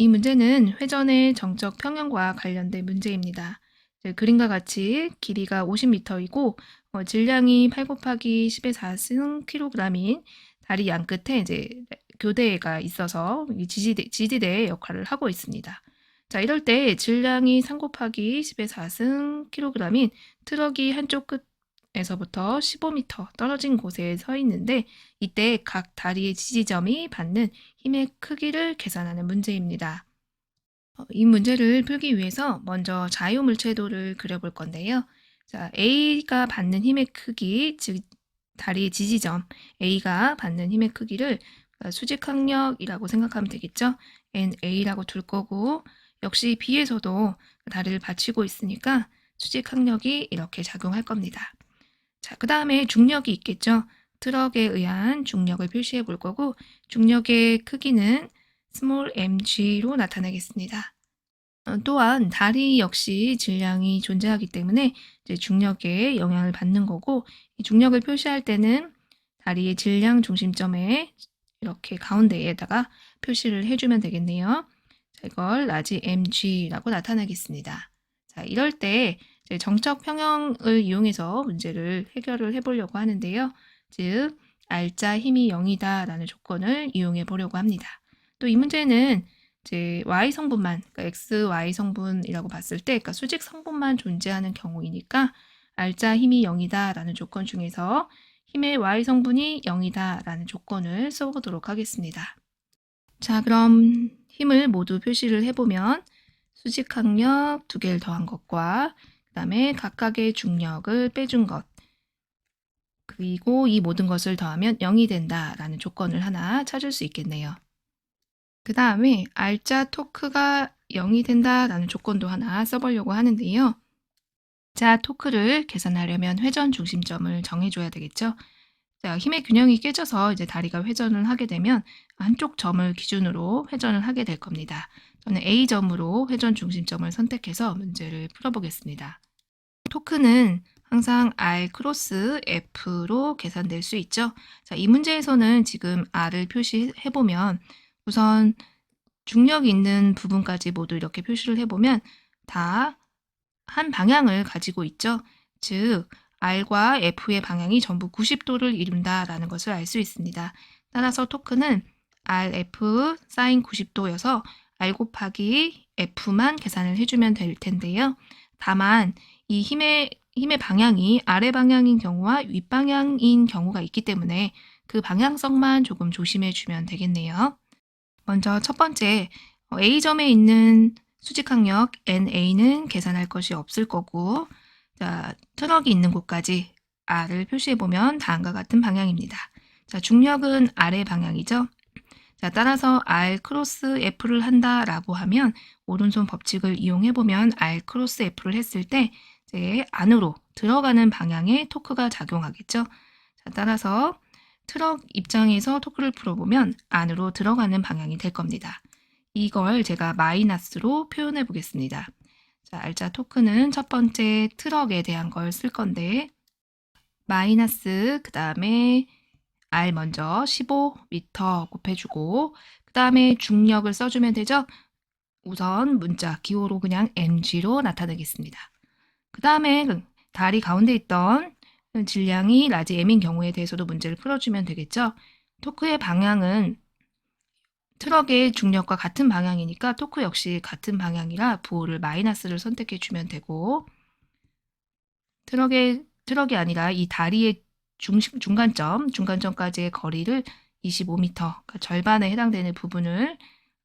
이 문제는 회전의 정적 평형과 관련된 문제입니다. 그림과 같이 길이가 50m이고 어, 질량이 8 곱하기 10의 4승 kg인 다리 양 끝에 이제 교대가 있어서 이 지지대, 지지대의 역할을 하고 있습니다. 자, 이럴 때 질량이 3 곱하기 10의 4승 kg인 트럭이 한쪽 끝 에서부터 15m 떨어진 곳에 서 있는데 이때 각 다리의 지지점이 받는 힘의 크기를 계산하는 문제입니다. 어, 이 문제를 풀기 위해서 먼저 자유물체도를 그려볼 건데요. 자, A가 받는 힘의 크기, 즉 다리의 지지점 A가 받는 힘의 크기를 어, 수직항력이라고 생각하면 되겠죠. NA라고 둘 거고 역시 B에서도 다리를 받치고 있으니까 수직항력이 이렇게 작용할 겁니다. 자, 그 다음에 중력이 있겠죠. 트럭에 의한 중력을 표시해 볼 거고 중력의 크기는 small mg로 나타내겠습니다. 어, 또한 다리 역시 질량이 존재하기 때문에 중력에 영향을 받는 거고 이 중력을 표시할 때는 다리의 질량 중심점에 이렇게 가운데에다가 표시를 해주면 되겠네요. 자, 이걸 라지 mg라고 나타내겠습니다. 자, 이럴 때 정적 평형을 이용해서 문제를 해결을 해보려고 하는데요. 즉, 알자 힘이 0이다 라는 조건을 이용해 보려고 합니다. 또 이 문제는 이제 y 성분만, 그러니까 x, y 성분이라고 봤을 때, 그러니까 수직 성분만 존재하는 경우이니까 알자 힘이 0이다 라는 조건 중에서 힘의 y 성분이 0이다 라는 조건을 써보도록 하겠습니다. 자, 그럼 힘을 모두 표시를 해보면 수직 항력 두 개를 더한 것과 그 다음에 각각의 중력을 빼준 것 그리고 이 모든 것을 더하면 0이 된다라는 조건을 하나 찾을 수 있겠네요. 그 다음에 알짜 토크가 0이 된다라는 조건도 하나 써보려고 하는데요. 자, 토크를 계산하려면 회전 중심점을 정해줘야 되겠죠. 자, 힘의 균형이 깨져서 이제 다리가 회전을 하게 되면 한쪽 점을 기준으로 회전을 하게 될 겁니다. 저는 A점으로 회전 중심점을 선택해서 문제를 풀어보겠습니다. 토크는 항상 R 크로스 F로 계산될 수 있죠. 자, 이 문제에서는 지금 R을 표시해 보면 우선 중력이 있는 부분까지 모두 이렇게 표시를 해보면 다 한 방향을 가지고 있죠. 즉, R과 F의 방향이 전부 90도를 이룬다라는 것을 알 수 있습니다. 따라서 토크는 RF 사인 90도여서 R 곱하기 F만 계산을 해주면 될 텐데요. 다만 이 힘의 힘의 방향이 아래 방향인 경우와 윗 방향인 경우가 있기 때문에 그 방향성만 조금 조심해 주면 되겠네요. 먼저 첫 번째 어, A점에 있는 수직항력 NA는 계산할 것이 없을 거고 자, 트럭이 있는 곳까지 R을 표시해 보면 다음과 같은 방향입니다. 자, 중력은 아래 방향이죠. 자, 따라서 R 크로스 F를 한다라고 하면 오른손 법칙을 이용해 보면 R 크로스 F를 했을 때 이제 안으로 들어가는 방향에 토크가 작용하겠죠. 자, 따라서 트럭 입장에서 토크를 풀어보면 안으로 들어가는 방향이 될 겁니다. 이걸 제가 마이너스로 표현해 보겠습니다. 자, 알자 토크는 첫 번째 트럭에 대한 걸 쓸 건데 마이너스 그 다음에 R 먼저 15m 곱해주고 그 다음에 중력을 써주면 되죠. 우선 문자 기호로 그냥 mg로 나타내겠습니다. 그 다음에 다리 가운데 있던 질량이 라지 m인 경우에 대해서도 문제를 풀어주면 되겠죠. 토크의 방향은 트럭의 중력과 같은 방향이니까 토크 역시 같은 방향이라 부호를 마이너스를 선택해 주면 되고 트럭의 트럭이 아니라 이 다리의 중, 중간점, 중간점까지의 거리를 25m, 그러니까 절반에 해당되는 부분을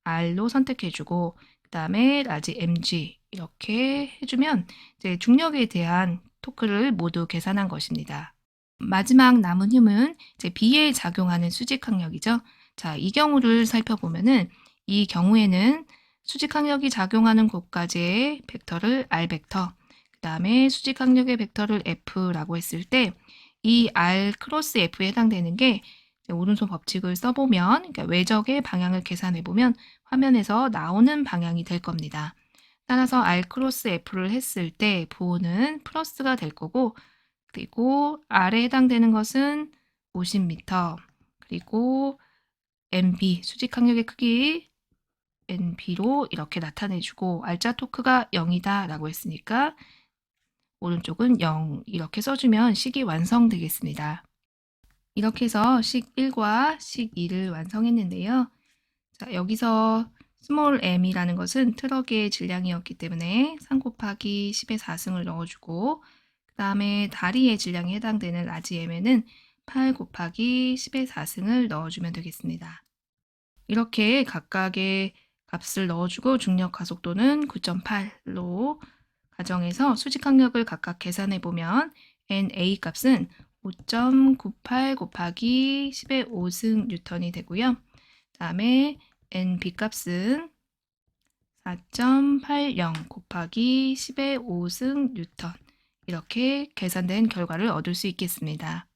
R로 선택해 주고 그 다음에 라지 mg 이렇게 해주면 이제 중력에 대한 토크를 모두 계산한 것입니다. 마지막 남은 힘은 이제 B에 작용하는 수직항력이죠. 자, 이 경우를 살펴보면은 이 경우에는 수직항력이 작용하는 곳까지의 벡터를 R 벡터, 그 다음에 수직항력의 벡터를 F라고 했을 때 이 R 크로스 F에 해당되는 게 오른손 법칙을 써보면 그러니까 외적의 방향을 계산해보면 화면에서 나오는 방향이 될 겁니다. 따라서 R 크로스 F를 했을 때 부호는 플러스가 될 거고 그리고 R에 해당되는 것은 50m 그리고 MB 수직 항력의 크기 NB로 이렇게 나타내주고 알짜 토크가 0이다 라고 했으니까 오른쪽은 0 이렇게 써주면 식이 완성되겠습니다. 이렇게 해서 식 1과 식 2를 완성했는데요. 자, 여기서 스몰 m이라는 것은 트럭의 질량이었기 때문에 3 곱하기 10의 4승을 넣어주고 그 다음에 다리의 질량에 해당되는 라지 m에는 8 곱하기 10의 4승을 넣어주면 되겠습니다. 이렇게 각각의 값을 넣어주고 중력 가속도는 9.8로 가정해서 수직 항력을 각각 계산해 보면 NA 값은 5.98 곱하기 10의 5승 뉴턴이 되고요. 다음에 NB 값은 4.80 곱하기 10의 5승 뉴턴 이렇게 계산된 결과를 얻을 수 있겠습니다.